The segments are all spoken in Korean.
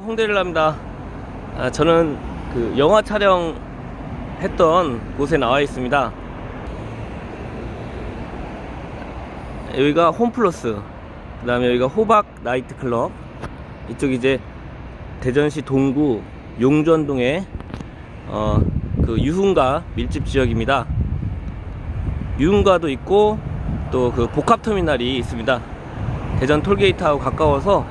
홍대를랍니다. 아, 저는 그 영화 촬영 했던 곳에 나와 있습니다. 여기가 홈플러스, 그 다음에 여기가 호박 나이트클럽, 이쪽 이제 대전시 동구 용전동의 어, 그 유흥가 밀집 지역입니다. 유흥가도 있고 또 그 복합터미널이 있습니다. 대전 톨게이트하고 가까워서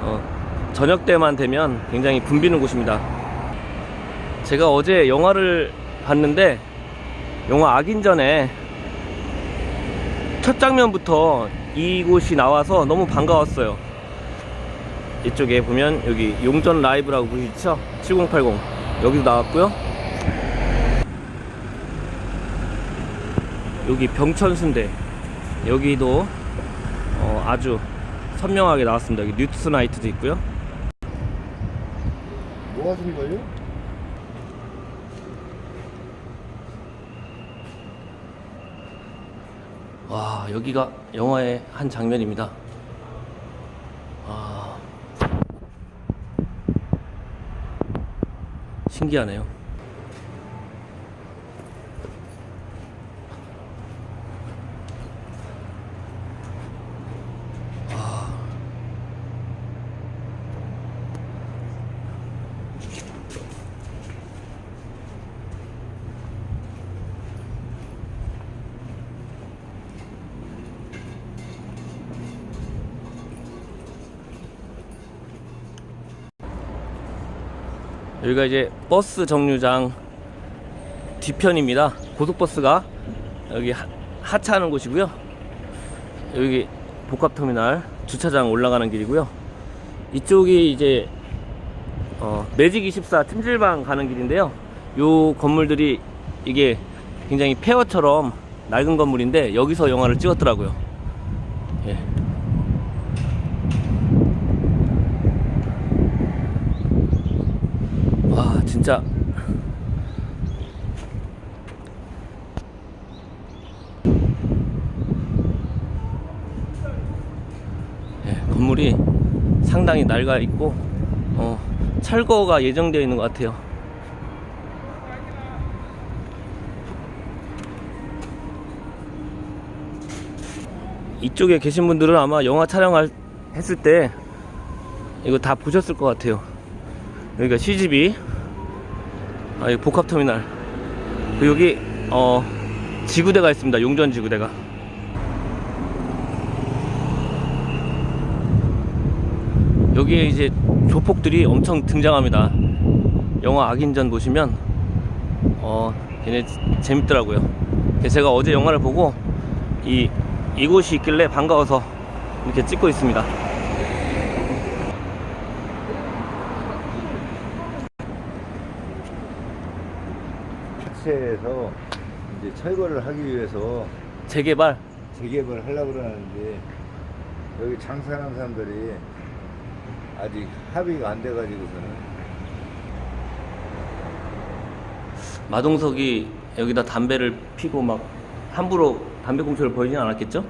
어, 저녁 때만 되면 굉장히 붐비는 곳입니다. 제가 어제 영화를 봤는데 영화 악인전에 첫 장면부터 이곳이 나와서 너무 반가웠어요. 이쪽에 보면 여기 용전 라이브라고 보이시죠? 7080 여기도 나왔고요. 여기 병천순대 여기도 어, 아주 선명하게 나왔습니다. 여기 뉴스 나이트도 있고요. 뭐 하신 거예요? 와 여기가 영화의 한 장면입니다. 아 신기하네요. 여기가 이제 버스 정류장 뒤편입니다. 고속버스가 여기 하, 하차하는 곳이고요. 여기 복합터미널 주차장 올라가는 길이고요. 이쪽이 이제 어, 매직 24 찜질방 가는 길인데요. 요 건물들이 이게 굉장히 폐허처럼 낡은 건물인데 여기서 영화를 찍었더라고요. 예. 와 진짜 예, 건물이 상당히 낡아 있고 어, 철거가 예정되어 있는 것 같아요. 이쪽에 계신 분들은 아마 영화 촬영할 했을 때 이거 다 보셨을 것 같아요. 여기가 CGV 아 여기 복합터미널. 여기 어 지구대가 있습니다. 용전 지구대가. 여기에 이제 조폭들이 엄청 등장합니다. 영화 악인전 보시면 어 얘네 재밌더라고요. 제가 어제 영화를 보고 이 이곳이 있길래 반가워서 이렇게 찍고 있습니다 자체에서 이제 철거를 하기 위해서 재개발 재개발 하려고 그러는데 여기 장사하는 사람들이 아직 합의가 안 돼가지고서는 마동석이 여기다 담배를 피고 막 함부로 담배 공초를 보이진 않았겠죠?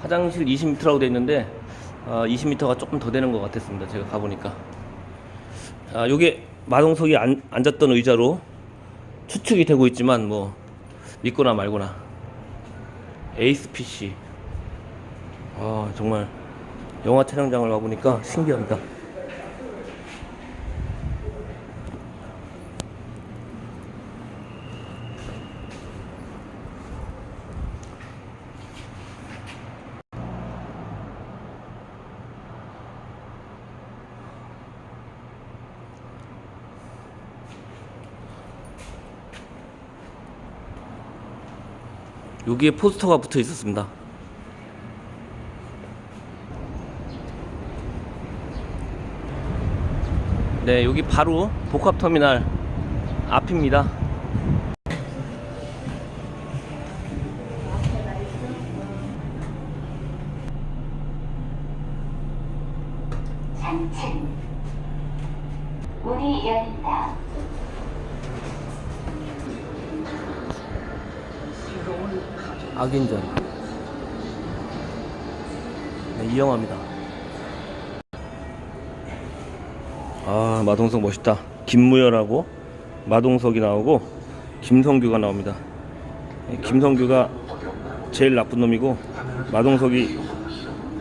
화장실 20m라고 돼 있는데 어, 20m가 조금 더 되는 것 같았습니다. 제가 가보니까. 아, 요게 마동석이 앉, 앉았던 의자로 추측이 되고 있지만 뭐 믿거나 말거나. 에이스 PC. 아 정말 영화 촬영장을 와보니까 신기합니다. 여기에 포스터가 붙어 있었습니다. 네, 여기 바로 복합터미널 앞입니다. 악인전. 네, 이 영화입니다. 아 마동석 멋있다. 김무열하고 마동석이 나오고 김성규가 나옵니다. 네, 김성규가 제일 나쁜 놈이고 마동석이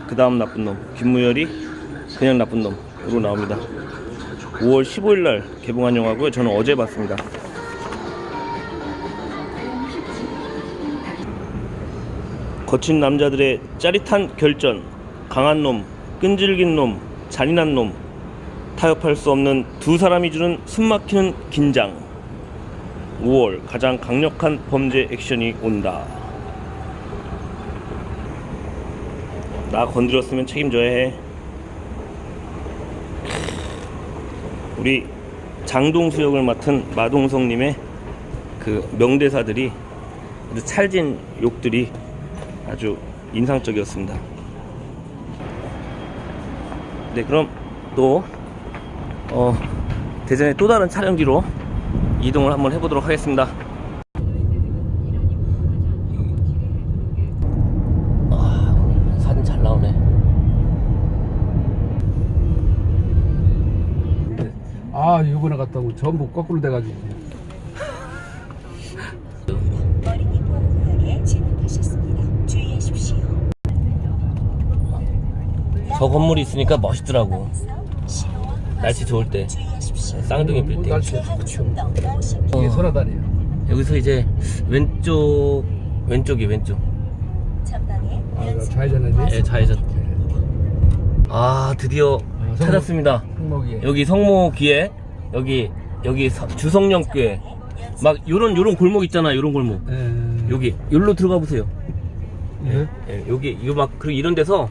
그 다음 나쁜 놈, 김무열이 그냥 나쁜 놈으로 나옵니다. 5월 15일 날 개봉한 영화고요. 저는 어제 봤습니다. 거친 남자들의 짜릿한 결전, 강한 놈, 끈질긴 놈, 잔인한 놈, 타협할 수 없는 두 사람이 주는 숨막히는 긴장. 5월 가장 강력한 범죄 액션이 온다. 나 건드렸으면 책임져야 해. 우리 장동수 역을 맡은 마동석님의 그 명대사들이 찰진 욕들이 아주 인상적이었습니다. 네, 그럼 또 어, 대전의 또 다른 촬영지로 이동을 한번 해보도록 하겠습니다. 아, 사진 잘 나오네. 아 이번에 갔다 오고 전부 거꾸로 돼가지고 저 건물이 있으니까 멋있더라고. 날씨 좋을 때. 쌍둥이 빌딩. 충동 50. 이게 어. 소나다니에요 여기서 이제 왼쪽 왼쪽이 왼쪽. 아 연속 좌회전하지 예, 좌회전. 아 드디어 아. 찾았습니다. 항목이 여기 성모기에 여기 여기 서- 주성령교회 막 요런 요런 골목 있잖아 요런 골목 에... 여기 여기로 들어가 보세요. 예? 예, 여기 이거 막 그리고 이런 데서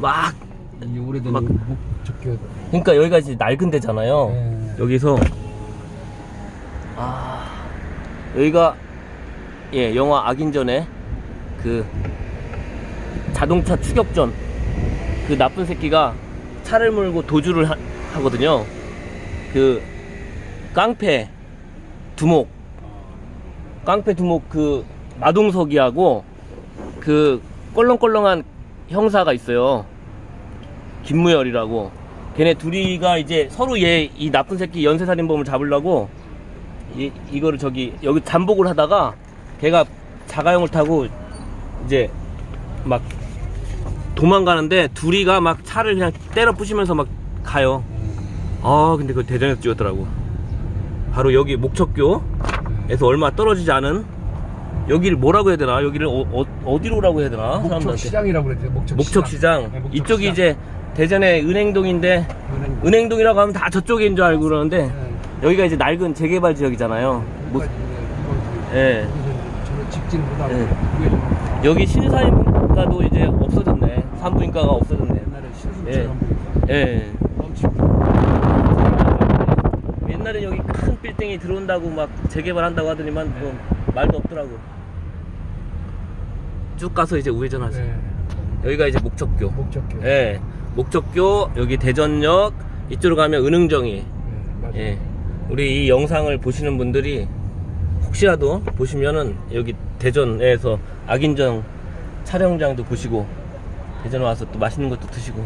막 이 오래된 막- 목적교 그러니까 여기가 이제 낡은 데잖아요. 예. 여기서 아 여기가 예 영화 악인전에 그 자동차 추격전 그 나쁜 새끼가 차를 몰고 도주를 하, 하거든요. 그 깡패 두목 깡패 두목 그 마동석이하고 그 껄렁껄렁한 형사가 있어요. 김무열이라고. 걔네 둘이가 이제 서로 얘 이 나쁜 새끼 연쇄살인범을 잡으려고 이 이거를 저기 여기 잠복을 하다가 걔가 자가용을 타고 이제 막 도망가는데 둘이가 막 차를 그냥 때려 부시면서 막 가요. 아 근데 그 대전에서 찍었더라고. 바로 여기 목척교에서 얼마 떨어지지 않은 여기를 뭐라고 해야 되나? 여기를 어, 디로라고 해야 되나? 목적 사람들한테. 시장이라고 그랬죠 목적, 목척시장. 네, 목적 이쪽이. 이제 대전의 은행동인데 은행 은행동이라고 하면 다 저쪽인 줄 알고 그러는데 예. 여기가 이제 낡은 재개발 지역이잖아요. 뭐, 여기까지 이제 예. 저는 직진보다 예. 좀 여기 신사임과도 이제 없어졌네. 산부인과가 없어졌네. 옛날에 신순처럼 예. 예. 넘치고 옛날에 여기 큰 빌딩이 들어온다고 막 재개발한다고 하더니만 뭐 말도 없더라고. 쭉 가서 이제 우회전하죠. 예. 여기가 이제 목적교. 목적교 예. 목적교 여기 대전역 이쪽으로 가면 은흥정이. 예, 맞아요. 예. 우리 이 영상을 보시는 분들이 혹시라도 보시면은 여기 대전에서 악인정 촬영장도 보시고 대전 와서 또 맛있는 것도 드시고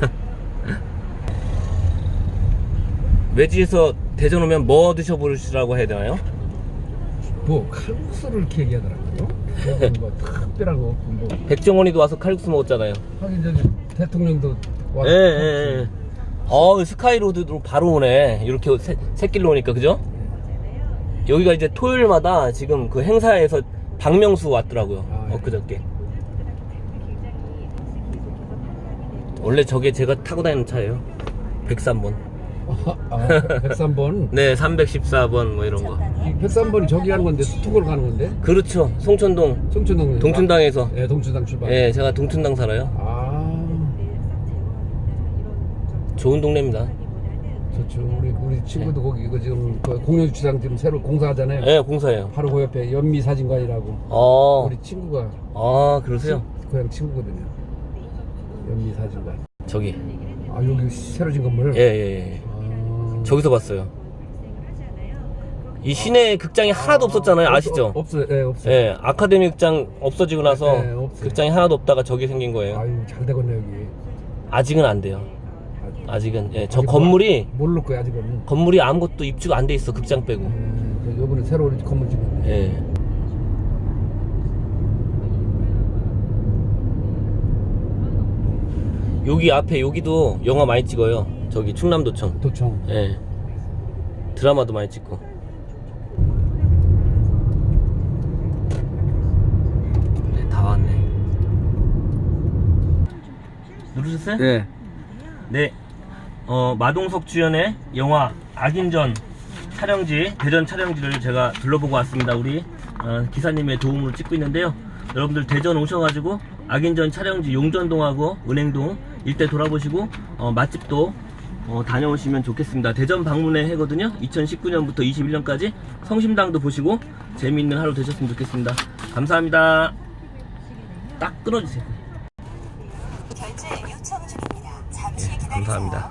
외지에서 대전 오면 뭐 드셔보시라고 해야 되나요? 뭐 칼국수를 이렇게 얘기하더라고요. 없고 뭐 백종원이도 와서 칼국수 먹었잖아요. 하긴 저기 대통령도 와서 예, 예, 예. 어, 스카이로드로 바로 오네. 이렇게 새, 새길로 오니까, 그죠? 여기가 이제 토요일마다 지금 그 행사에서 박명수 왔더라고요. 아, 예. 엊그저께. 원래 저게 제가 타고 다니는 차예요. 103번. 아, 103번. 네, 314번 뭐 이런 거. 이 103번이 저기 가는 건데 수특으로 가는 건데. 그렇죠. 송천동, 송춘당. 동춘당에서. 예, 동춘당 출발. 예, 제가 동춘당 살아요. 아, 좋은 동네입니다. 좋죠. 우리 우리 친구도 거기 이거 지금 그 공영주차장 지금 새로 공사하잖아요. 예, 공사예요. 바로 그 옆에 연미 사진관이라고. 어, 우리 친구가 아, 그러세요? 고향 친구거든요. 연미 사진관. 저기. 아 여기 새로 진 건물. 예, 예, 예. 아, 저기서 봤어요. 이 시내 극장이 하나도 없었잖아요. 아시죠? 없, 없어요. 예, 없어요. 예, 아카데미 극장 없어지고 나서 네, 없어요. 극장이 하나도 없다가 저기 생긴 거예요. 아유, 잘 되겠네, 여기. 아직은 안 돼요. 아직, 아직은 예, 저 아직 건물이 모를 거야, 아직은. 건물이 아무것도 입주가 안 돼 있어 극장 빼고. 예, 요번에 새로 우리 건물 짓는데. 예. 여기 앞에 여기도 영화 많이 찍어요. 저기 충남도청. 도청. 예. 드라마도 많이 찍고. 네, 다 왔네. 누르셨어요? 네. 네. 어, 마동석 주연의 영화 악인전 촬영지, 대전 촬영지를 제가 둘러보고 왔습니다. 우리 어, 기사님의 도움으로 찍고 있는데요. 여러분들 대전 오셔가지고 악인전 촬영지 용전동하고 은행동 일대 돌아보시고 어, 맛집도 어, 다녀오시면 좋겠습니다. 대전 방문회 해거든요. 2019년부터 21년까지 성심당도 보시고 재미있는 하루 되셨으면 좋겠습니다. 감사합니다. 딱 끊어주세요. 결제 요청 중입니다. 잠시 기다리세요. 감사합니다.